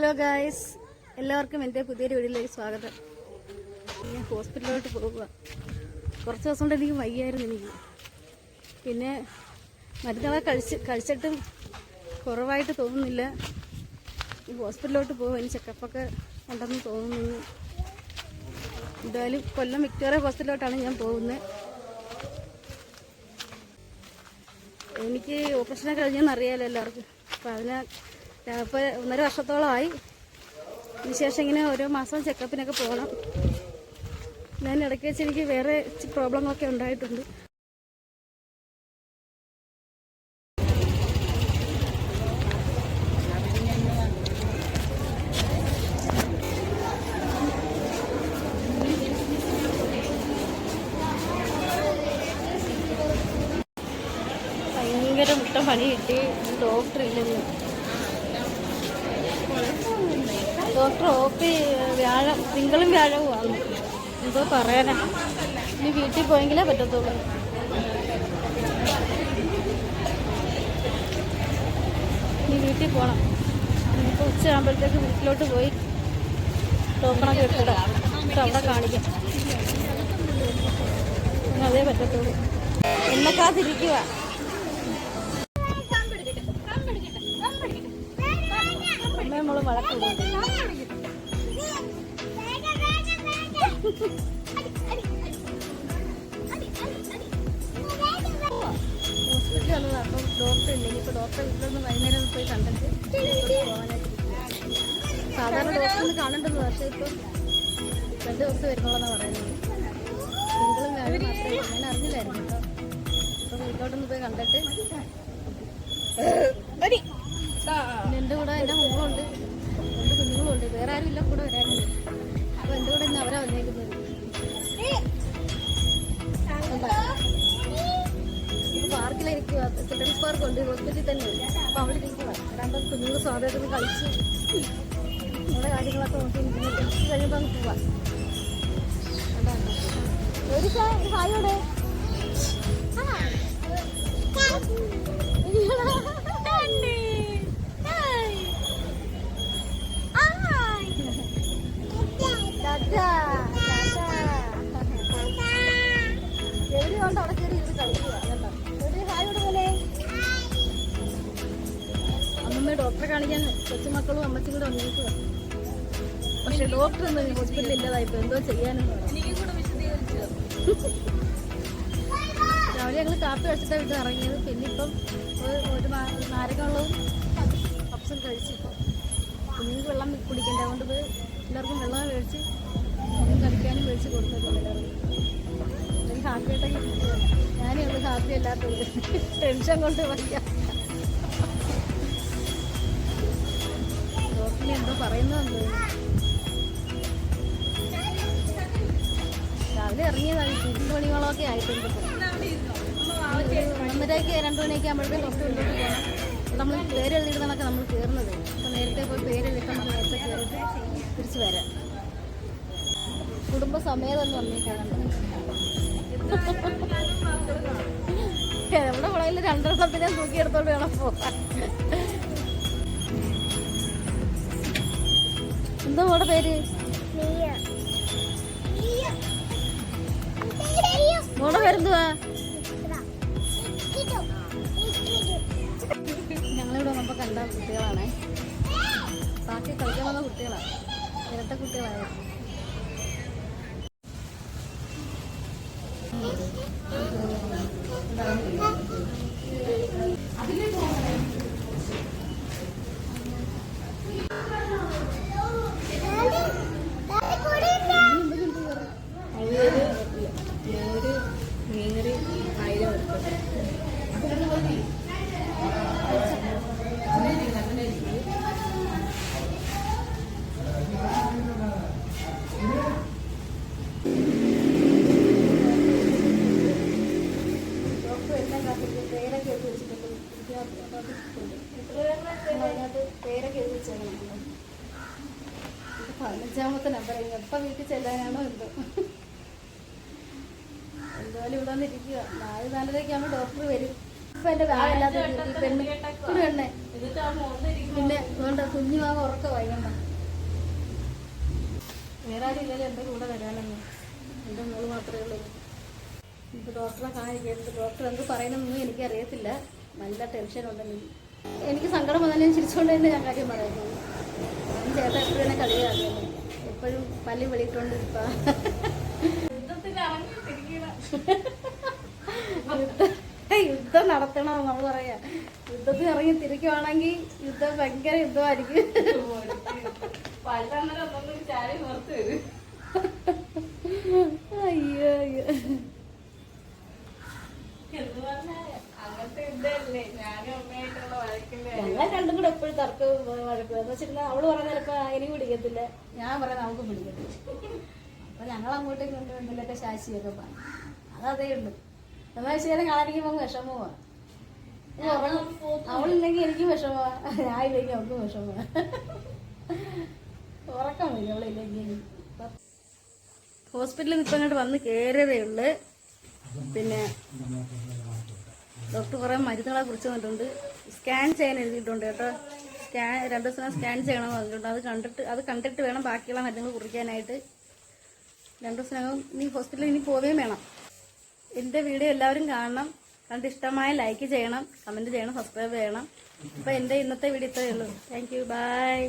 Hello guys എല്ലാവർക്കും എന്റെ പുതിയൊരു വീഡിയോയിലേക്ക് സ്വാഗതം. ഞാൻ ഹോസ്പിറ്റലിലോട്ട് പോകുക കുറച്ച് ദിവസം കൊണ്ട് എനിക്ക് വയ്യായിരുന്നു എനിക്ക്. പിന്നെ മരുന്നുകളെ കഴിച്ച് കഴിച്ചിട്ടും കുറവായിട്ട് തോന്നുന്നില്ല. ഈ ഹോസ്പിറ്റലിലോട്ട് പോകും ഇനി ചെക്കപ്പൊക്കെ ഉണ്ടെന്ന് തോന്നുന്നു എന്തായാലും കൊല്ലം വിക്ടോറിയ ഹോസ്പിറ്റലിലോട്ടാണ് ഞാൻ പോകുന്നത്. എനിക്ക് ഓപ്പറേഷനൊക്കെ കഴിഞ്ഞെന്ന് അറിയാലോ എല്ലാവർക്കും. അപ്പം അതിന് ഇപ്പോൾ ഒന്നര വർഷത്തോളമായി. അതിനുശേഷം ഇങ്ങനെ ഓരോ മാസം ചെക്കപ്പിനൊക്കെ പോകണം. ഞാൻ ഇടയ്ക്ക് വെച്ച് എനിക്ക് വേറെ പ്രോബ്ലങ്ങളൊക്കെ ഉണ്ടായിട്ടുണ്ട്. ഭയങ്കര മുട്ട പണി കിട്ടി. ഡോക്ടർ ഇല്ലെന്ന്. ഡോക്ടർ ഒ പി വ്യാഴം തിങ്കളും വ്യാഴവും ആണ്. എന്തോ പറയാനാ. ഇനി വീട്ടിൽ പോയെങ്കിലേ പറ്റത്തുള്ളൂ. ഇനി വീട്ടിൽ പോകണം ഇനിയിപ്പോൾ ഉച്ചയാകുമ്പോഴത്തേക്ക് വീട്ടിലോട്ട് പോയി ടോക്കണൊക്കെ എടുത്തിടാം. അവിടെ കാണിക്കാം. അതേ പറ്റത്തുള്ളൂ. എന്നെക്കാതിരിക്കുക അമ്മയും നമ്മൾ വഴക്കുണ്ട് ഡോക്ടർ ഇല്ല? ഇനിയിപ്പോൾ ഡോക്ടറെ വീട്ടിലൊന്ന് വൈകുന്നേരം പോയി കണ്ടിട്ട് പോകാനായിട്ട് സാധാരണ ഒന്ന് കാണേണ്ടത് പക്ഷേ ഇപ്പം രണ്ട് ദിവസം വരുന്നുള്ളതാണ് പറയുന്നത്. തിങ്കളും വ്യാഴം മാത്രമേ ഞാൻ അറിഞ്ഞില്ലായിരുന്നു കേട്ടോ. അപ്പം വീട്ടിലോട്ടൊന്ന് പോയി കണ്ടിട്ട് എന്റെ കൂടെ എന്റെ മോളുണ്ട്. രണ്ട് കുഞ്ഞുങ്ങളുണ്ട്. വേറെ ആരും ഇല്ല കൂടെ ചിൽഡ്രൻസ് പാർക്ക് ഉണ്ട് ഹോസ്പിറ്റലിൽ തന്നെ അപ്പോൾ അവിടെ ഇരിക്കുക രണ്ട് കുഞ്ഞുങ്ങൾ സ്വാതന്ത്ര്യം കഴിച്ച് നമ്മുടെ കാര്യങ്ങളൊക്കെ നോക്കി ടെസ്റ്റ് കഴിയുമ്പോൾ അങ്ങ് പോവാം ഒരു ഹായോടെ എവിടെയുണ്ട് കാണിക്കാൻ കൊച്ചുമക്കളും അമ്മച്ചും കൂടെ വന്നേക്കുക പക്ഷെ ഡോക്ടർ ഒന്നും ഹോസ്പിറ്റലിൽ ഇല്ലതായിപ്പോ. എന്തോ ചെയ്യാനെന്ന് രാവിലെ ഞങ്ങൾ കാപ്പി കഴിച്ചിട്ടാണ് വീട്ടിൽ ഇറങ്ങിയത്. പിന്നെ ഇപ്പം ഒരു- നാരകമുള്ളതും പപ്സും കഴിച്ചു വെള്ളവും പപ്സും കഴിച്ചിപ്പം. കുഞ്ഞുങ്ങൾക്ക് വെള്ളം കുടിക്കണ്ട? അതുകൊണ്ട് പോയി എല്ലാവർക്കും വെള്ളം മേടിച്ച് കളിക്കാനും മേടിച്ച് കൊടുത്തിട്ടുണ്ട് എല്ലാവർക്കും ഹാപ്പി ഇരിക്കുകയാണ്. ഞാനേ ഉള്ളൂ ഹാപ്പി അല്ലാത്തത്. ടെൻഷൻ കൊണ്ട് വയ്യ. പറയുന്നതെന്ന് രാവിലെ ഇറങ്ങിയതാണ്. രണ്ട് പണികളൊക്കെ ആയിട്ടുണ്ട് ഒന്നരയ്ക്ക് രണ്ട് മണിയൊക്കെ ആകുമ്പോഴത്തേക്കും ഡോക്ടർ മുന്നോട്ട് പോകണം നമ്മൾ പേര് എഴുതിയിടുന്നതൊക്കെ നമ്മൾ കയറുന്നത് അപ്പോൾ നേരത്തെ പോയി പേര് എഴുതിയിട്ട് നമ്മൾ നേരത്തെ കയറിയിട്ട് തിരിച്ചു വരാം. കുടുംബസമേതം എന്ന് പറഞ്ഞേക്കാണ് നമ്മുടെ പുഴയിൽ രണ്ടെണ്ണത്തിനെ തൂക്കിയെടുത്തോണ്ട് വേണം പോകാൻ. എന്താ മോടെ പേര്? മോടെ പേരെന്തുവാ? ഞങ്ങളിവിടെ വന്നപ്പോൾ കണ്ട കുട്ടികളാണേ. ബാക്കി കളിക്കാൻ വന്ന കുട്ടികളാണ് ഇരട്ട കുട്ടികളായിരുന്നു അവിയൽ പതിനഞ്ചാമത്തെ നമ്പർ എപ്പം വീട്ടിൽ ചെല്ലാനാണോ എന്തോ എന്തായാലും ഇവിടെ വന്നിരിക്കുക നാല് നാലരയ്ക്ക് ആകുമ്പോൾ ഡോക്ടർ വരും ഇപ്പൊ എന്റെ മോന്തിരിക്കും പിന്നെ വേണ്ട കുഞ്ഞു മാമ ഉറക്ക വൈകണ്ട വേറെ ആരും ഇല്ലല്ലോ എന്റെ കൂടെ വരാനൊന്നും എന്റെ മോൾ മാത്രമേ ഉള്ളൂ ഇപ്പോൾ ഡോക്ടറെ കാണിക്കരുത് ഡോക്ടർ എന്ത് പറയണമെന്നും എനിക്കറിയത്തില്ല. നല്ല ടെൻഷൻ ഉണ്ടെങ്കിൽ എനിക്ക് സങ്കടം വന്നാൽ ഞാൻ ചിരിച്ചുകൊണ്ട് തന്നെ ഞാൻ കാര്യം പറയുന്നത് ചേട്ടൻ എപ്പോഴും എന്നെ കളിയാക്കുന്നു എപ്പോഴും പല്ലി യുദ്ധം യുദ്ധം നടത്തണം നമ്മൾ പറയാ. യുദ്ധത്തിൽ ഇറങ്ങി തിരിക്കുവാണെങ്കിൽ യുദ്ധം ഭയങ്കര യുദ്ധമായിരിക്കും. ഞങ്ങൾ രണ്ടും കൂടെ എപ്പോഴും തർക്ക വഴക്കും. എന്ന് അവൾ പറയുന്ന ചിലപ്പോ എനിക്ക് പിടിക്കത്തില്ല. ഞാൻ പറയാൻ നമുക്ക് പിടിക്കത്തില്ല. അപ്പൊ ഞങ്ങൾ അങ്ങോട്ടേക്ക് കൊണ്ടുവന്നില്ലൊക്കെ ശാശിയൊക്കെ പറഞ്ഞു അതതേ ഉള്ളു. എന്നാ വെച്ചാൽ കാണാനിക്കുമ്പോ വിഷമമാണ് അവളില്ലെങ്കിൽ എനിക്കും വിഷമമാ ഞാൻ ഇല്ലെങ്കിൽ അവൾക്ക് വിഷമമാ ഉറക്കം വരും അവളില്ലെങ്കിൽ. ഹോസ്പിറ്റലിൽ ഇപ്പം ഇങ്ങോട്ട് വന്ന് കയറിയതേ ഉള്ളു. പിന്നെ ഡോക്ടർ കുറേ മരുന്നുകളെ കുറിച്ച് തന്നിട്ടുണ്ട് സ്കാൻ ചെയ്യാൻ എഴുതിയിട്ടുണ്ട് കേട്ടോ. സ്കാൻ രണ്ട് ദിവസം സ്കാൻ ചെയ്യണം പറഞ്ഞിട്ടുണ്ട്. അത് കണ്ടിട്ട് അത് കണ്ടിട്ട് വേണം ബാക്കിയുള്ള മരുന്നുകൾ കുറിക്കാനായിട്ട്. രണ്ട് ദിവസം ഇനി ഹോസ്പിറ്റലിൽ ഇനി പോവുകയും വേണം. എന്റെ വീഡിയോ എല്ലാവരും കാണണം. കണ്ട് ഇഷ്ടമായ ലൈക്ക് ചെയ്യണം കമന്റ് ചെയ്യണം സബ്സ്ക്രൈബ് ചെയ്യണം. അപ്പോൾ എന്റെ ഇന്നത്തെ വീഡിയോ ഇത്രയേ ഉള്ളൂ. Thank you. ബൈ.